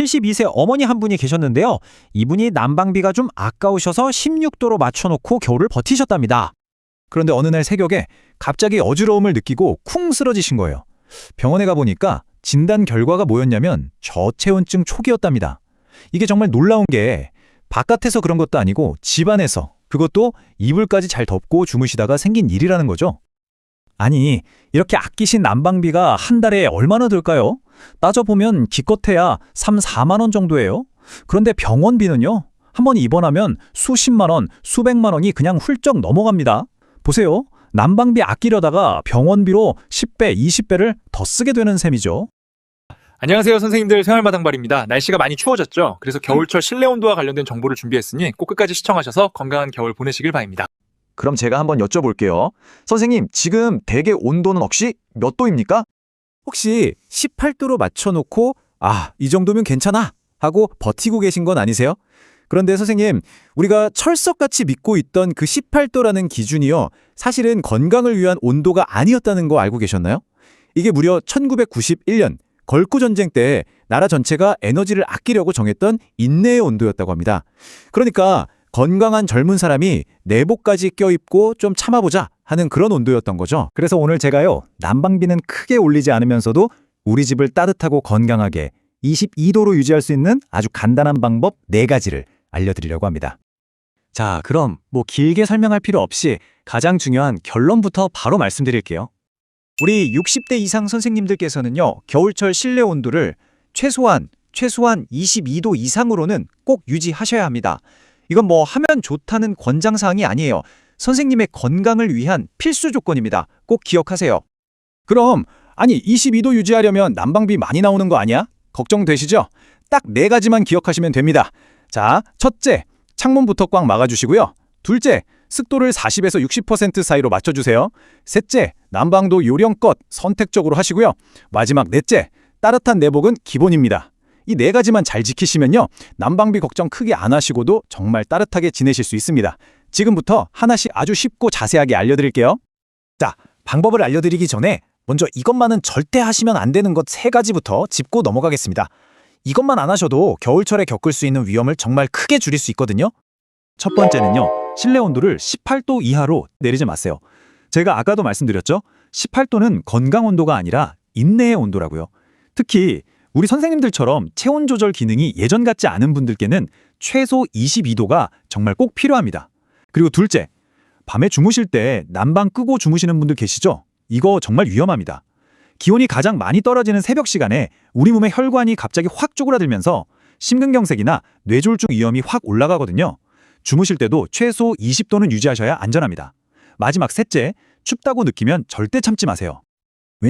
72세 어머니 한 분이 계셨는데요. 이분이 난방비가 좀 아까우셔서 16도로 맞춰놓고 겨울을 버티셨답니다. 그런데 어느 날 새벽에 갑자기 어지러움을 느끼고 쿵 쓰러지신 거예요. 병원에 가보니까 진단 결과가 뭐였냐면 저체온증 초기였답니다. 이게 정말 놀라운 게 바깥에서 그런 것도 아니고 집안에서 그것도 이불까지 잘 덮고 주무시다가 생긴 일이라는 거죠. 아니, 이렇게 아끼신 난방비가 한 달에 얼마나 들까요? 따져보면 기껏해야 3, 4만 원 정도예요. 그런데 병원비는요? 한 번 입원하면 수십만 원, 수백만 원이 그냥 훌쩍 넘어갑니다. 보세요. 난방비 아끼려다가 병원비로 10배, 20배를 더 쓰게 되는 셈이죠. 안녕하세요 선생님들 생활마당발입니다. 날씨가 많이 추워졌죠? 그래서 겨울철 실내 온도와 관련된 정보를 준비했으니 꼭 끝까지 시청하셔서 건강한 겨울 보내시길 바랍니다. 그럼 제가 한번 여쭤볼게요. 선생님, 지금 대개 온도는 혹시 몇 도입니까? 혹시 18도로 맞춰놓고 아, 이 정도면 괜찮아 하고 버티고 계신 건 아니세요? 그런데 선생님, 우리가 철석같이 믿고 있던 그 18도라는 기준이요. 사실은 건강을 위한 온도가 아니었다는 거 알고 계셨나요? 이게 무려 1991년 걸구 전쟁 때 나라 전체가 에너지를 아끼려고 정했던 인내의 온도였다고 합니다. 그러니까 건강한 젊은 사람이 내복까지 껴입고 좀 참아보자 하는 그런 온도였던 거죠. 그래서 오늘 제가요, 난방비는 크게 올리지 않으면서도 우리 집을 따뜻하고 건강하게 22도로 유지할 수 있는 아주 간단한 방법 4가지를 알려드리려고 합니다. 자, 그럼 뭐 길게 설명할 필요 없이 가장 중요한 결론부터 바로 말씀드릴게요. 우리 60대 이상 선생님들께서는요, 겨울철 실내 온도를 최소한, 최소한 22도 이상으로는 꼭 유지하셔야 합니다. 이건 뭐 하면 좋다는 권장사항이 아니에요. 선생님의 건강을 위한 필수 조건입니다. 꼭 기억하세요. 그럼, 아니, 22도 유지하려면 난방비 많이 나오는 거 아니야? 걱정되시죠? 딱 네 가지만 기억하시면 됩니다. 자, 첫째, 창문부터 꽉 막아주시고요. 둘째, 습도를 40에서 60% 사이로 맞춰주세요. 셋째, 난방도 요령껏 선택적으로 하시고요. 마지막 넷째, 따뜻한 내복은 기본입니다. 이 네 가지만 잘 지키시면요. 난방비 걱정 크게 안 하시고도 정말 따뜻하게 지내실 수 있습니다. 지금부터 하나씩 아주 쉽고 자세하게 알려드릴게요. 자, 방법을 알려드리기 전에 먼저 이것만은 절대 하시면 안 되는 것 세 가지부터 짚고 넘어가겠습니다. 이것만 안 하셔도 겨울철에 겪을 수 있는 위험을 정말 크게 줄일 수 있거든요. 첫 번째는요. 실내 온도를 18도 이하로 내리지 마세요. 제가 아까도 말씀드렸죠? 18도는 건강 온도가 아니라 인내의 온도라고요. 특히 우리 선생님들처럼 체온 조절 기능이 예전 같지 않은 분들께는 최소 22도가 정말 꼭 필요합니다. 그리고 둘째, 밤에 주무실 때 난방 끄고 주무시는 분들 계시죠? 이거 정말 위험합니다. 기온이 가장 많이 떨어지는 새벽 시간에 우리 몸의 혈관이 갑자기 확 쪼그라들면서 심근경색이나 뇌졸중 위험이 확 올라가거든요. 주무실 때도 최소 20도는 유지하셔야 안전합니다. 마지막 셋째, 춥다고 느끼면 절대 참지 마세요.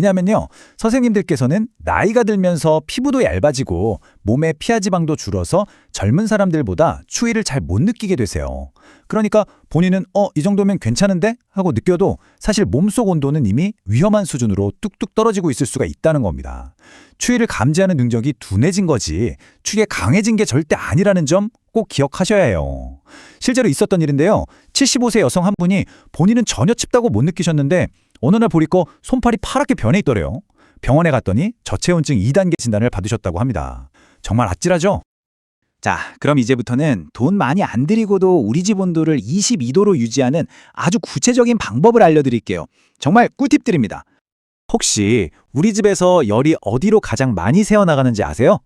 왜냐면요, 선생님들께서는 나이가 들면서 피부도 얇아지고 몸의 피하 지방도 줄어서 젊은 사람들보다 추위를 잘 못 느끼게 되세요. 그러니까 본인은 어, 이 정도면 괜찮은데? 하고 느껴도 사실 몸속 온도는 이미 위험한 수준으로 뚝뚝 떨어지고 있을 수가 있다는 겁니다. 추위를 감지하는 능력이 둔해진 거지 추위에 강해진 게 절대 아니라는 점 꼭 기억하셔야 해요. 실제로 있었던 일인데요. 75세 여성 한 분이 본인은 전혀 춥다고 못 느끼셨는데 어느 날 보니까 손팔이 파랗게 변해 있더래요. 병원에 갔더니 저체온증 2단계 진단을 받으셨다고 합니다. 정말 아찔하죠? 자, 그럼 이제부터는 돈 많이 안 들이고도 우리 집 온도를 22도로 유지하는 아주 구체적인 방법을 알려드릴게요. 정말 꿀팁 드립니다. 혹시 우리 집에서 열이 어디로 가장 많이 새어나가는지 아세요?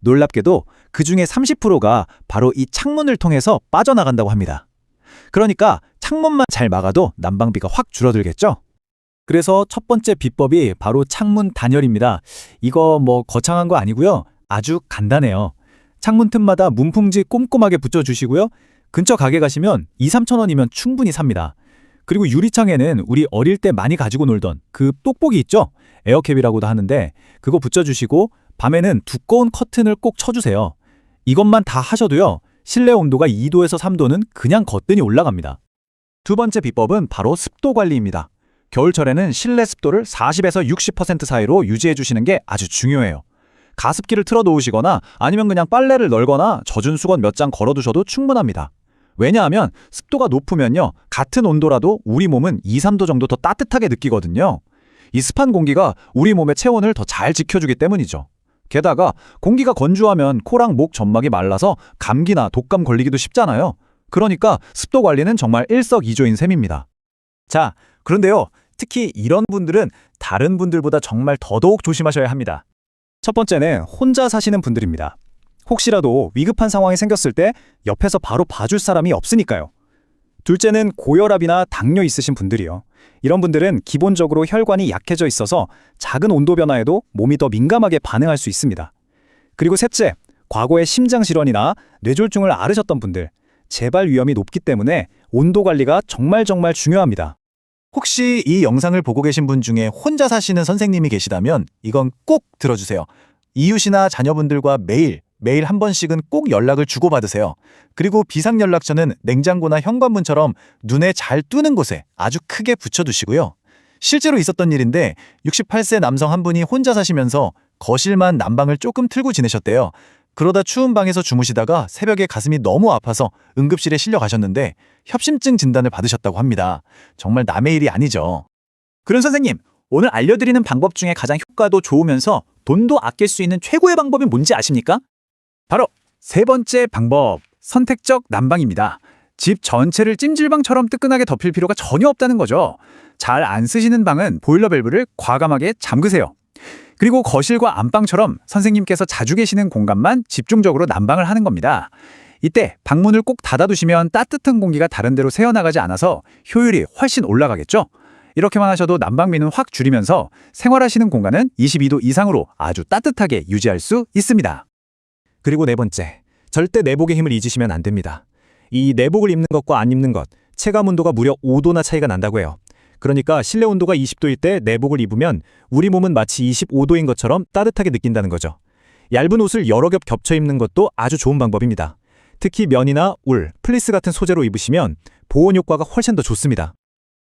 놀랍게도 그 중에 30%가 바로 이 창문을 통해서 빠져나간다고 합니다. 그러니까 창문만 잘 막아도 난방비가 확 줄어들겠죠? 그래서 첫 번째 비법이 바로 창문 단열입니다. 이거 뭐 거창한 거 아니고요. 아주 간단해요. 창문 틈마다 문풍지 꼼꼼하게 붙여주시고요. 근처 가게 가시면 2, 3천 원이면 충분히 삽니다. 그리고 유리창에는 우리 어릴 때 많이 가지고 놀던 그 똑복이 있죠? 에어캡이라고도 하는데 그거 붙여주시고 밤에는 두꺼운 커튼을 꼭 쳐주세요. 이것만 다 하셔도요. 실내 온도가 2도에서 3도는 그냥 거뜬히 올라갑니다. 두 번째 비법은 바로 습도 관리입니다. 겨울철에는 실내 습도를 40에서 60% 사이로 유지해 주시는 게 아주 중요해요. 가습기를 틀어 놓으시거나 아니면 그냥 빨래를 널거나 젖은 수건 몇 장 걸어 두셔도 충분합니다. 왜냐하면 습도가 높으면요. 같은 온도라도 우리 몸은 2, 3도 정도 더 따뜻하게 느끼거든요. 이 습한 공기가 우리 몸의 체온을 더 잘 지켜주기 때문이죠. 게다가 공기가 건조하면 코랑 목 점막이 말라서 감기나 독감 걸리기도 쉽잖아요. 그러니까 습도 관리는 정말 일석이조인 셈입니다. 자, 그런데요. 특히 이런 분들은 다른 분들보다 정말 더더욱 조심하셔야 합니다. 첫 번째는 혼자 사시는 분들입니다. 혹시라도 위급한 상황이 생겼을 때 옆에서 바로 봐줄 사람이 없으니까요. 둘째는 고혈압이나 당뇨 있으신 분들이요. 이런 분들은 기본적으로 혈관이 약해져 있어서 작은 온도 변화에도 몸이 더 민감하게 반응할 수 있습니다. 그리고 셋째, 과거에 심장 질환이나 뇌졸중을 앓으셨던 분들, 재발 위험이 높기 때문에 온도 관리가 정말 정말 중요합니다. 혹시 이 영상을 보고 계신 분 중에 혼자 사시는 선생님이 계시다면 이건 꼭 들어주세요. 이웃이나 자녀분들과 매일, 매일 한 번씩은 꼭 연락을 주고받으세요. 그리고 비상연락처는 냉장고나 현관문처럼 눈에 잘 띄는 곳에 아주 크게 붙여두시고요. 실제로 있었던 일인데 68세 남성 한 분이 혼자 사시면서 거실만 난방을 조금 틀고 지내셨대요. 그러다 추운 방에서 주무시다가 새벽에 가슴이 너무 아파서 응급실에 실려 가셨는데 협심증 진단을 받으셨다고 합니다. 정말 남의 일이 아니죠. 그런 선생님, 오늘 알려드리는 방법 중에 가장 효과도 좋으면서 돈도 아낄 수 있는 최고의 방법이 뭔지 아십니까? 바로 세 번째 방법, 선택적 난방입니다. 집 전체를 찜질방처럼 뜨끈하게 덮일 필요가 전혀 없다는 거죠. 잘 안 쓰시는 방은 보일러 밸브를 과감하게 잠그세요. 그리고 거실과 안방처럼 선생님께서 자주 계시는 공간만 집중적으로 난방을 하는 겁니다. 이때 방문을 꼭 닫아두시면 따뜻한 공기가 다른 데로 새어나가지 않아서 효율이 훨씬 올라가겠죠? 이렇게만 하셔도 난방비는 확 줄이면서 생활하시는 공간은 22도 이상으로 아주 따뜻하게 유지할 수 있습니다. 그리고 네 번째, 절대 내복의 힘을 잊으시면 안 됩니다. 이 내복을 입는 것과 안 입는 것, 체감 온도가 무려 5도나 차이가 난다고 해요. 그러니까 실내 온도가 20도일 때 내복을 입으면 우리 몸은 마치 25도인 것처럼 따뜻하게 느낀다는 거죠. 얇은 옷을 여러 겹 겹쳐 입는 것도 아주 좋은 방법입니다. 특히 면이나 울, 플리스 같은 소재로 입으시면 보온 효과가 훨씬 더 좋습니다.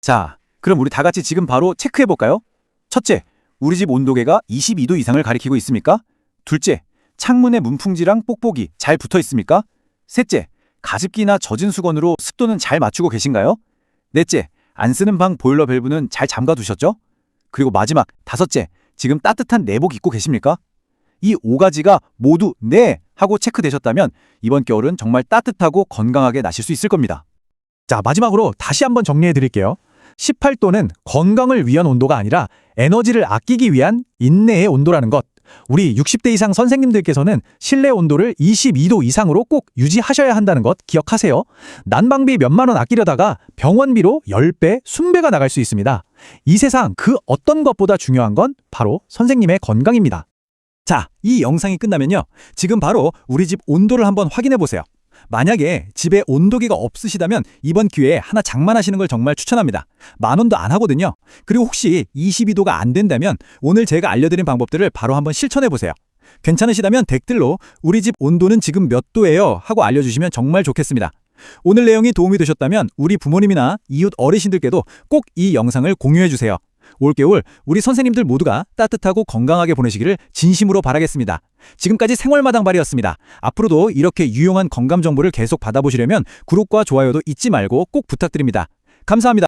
자, 그럼 우리 다 같이 지금 바로 체크해 볼까요? 첫째, 우리 집 온도계가 22도 이상을 가리키고 있습니까? 둘째, 창문에 문풍지랑 뽁뽁이 잘 붙어 있습니까? 셋째, 가습기나 젖은 수건으로 습도는 잘 맞추고 계신가요? 넷째, 안 쓰는 방 보일러 밸브는 잘 잠가 두셨죠? 그리고 마지막 다섯째, 지금 따뜻한 내복 입고 계십니까? 이오 가지가 모두 네 하고 체크되셨다면 이번 겨울은 정말 따뜻하고 건강하게 나실 수 있을 겁니다. 자, 마지막으로 다시 한번 정리해 드릴게요. 18도는 건강을 위한 온도가 아니라 에너지를 아끼기 위한 인내의 온도라는 것. 우리 60대 이상 선생님들께서는 실내 온도를 22도 이상으로 꼭 유지하셔야 한다는 것 기억하세요. 난방비 몇만 원 아끼려다가 병원비로 10배, 순배가 나갈 수 있습니다. 이 세상 그 어떤 것보다 중요한 건 바로 선생님의 건강입니다. 자, 이 영상이 끝나면요. 지금 바로 우리 집 온도를 한번 확인해 보세요. 만약에 집에 온도계가 없으시다면 이번 기회에 하나 장만하시는 걸 정말 추천합니다. 만 원도 안 하거든요. 그리고 혹시 22도가 안 된다면 오늘 제가 알려드린 방법들을 바로 한번 실천해 보세요. 괜찮으시다면 댓글로 우리 집 온도는 지금 몇 도예요? 하고 알려주시면 정말 좋겠습니다. 오늘 내용이 도움이 되셨다면 우리 부모님이나 이웃 어르신들께도 꼭 이 영상을 공유해 주세요. 올겨울 우리 선생님들 모두가 따뜻하고 건강하게 보내시기를 진심으로 바라겠습니다. 지금까지 생활마당 발이었습니다. 앞으로도 이렇게 유용한 건강 정보를 계속 받아보시려면 구독과 좋아요도 잊지 말고 꼭 부탁드립니다. 감사합니다.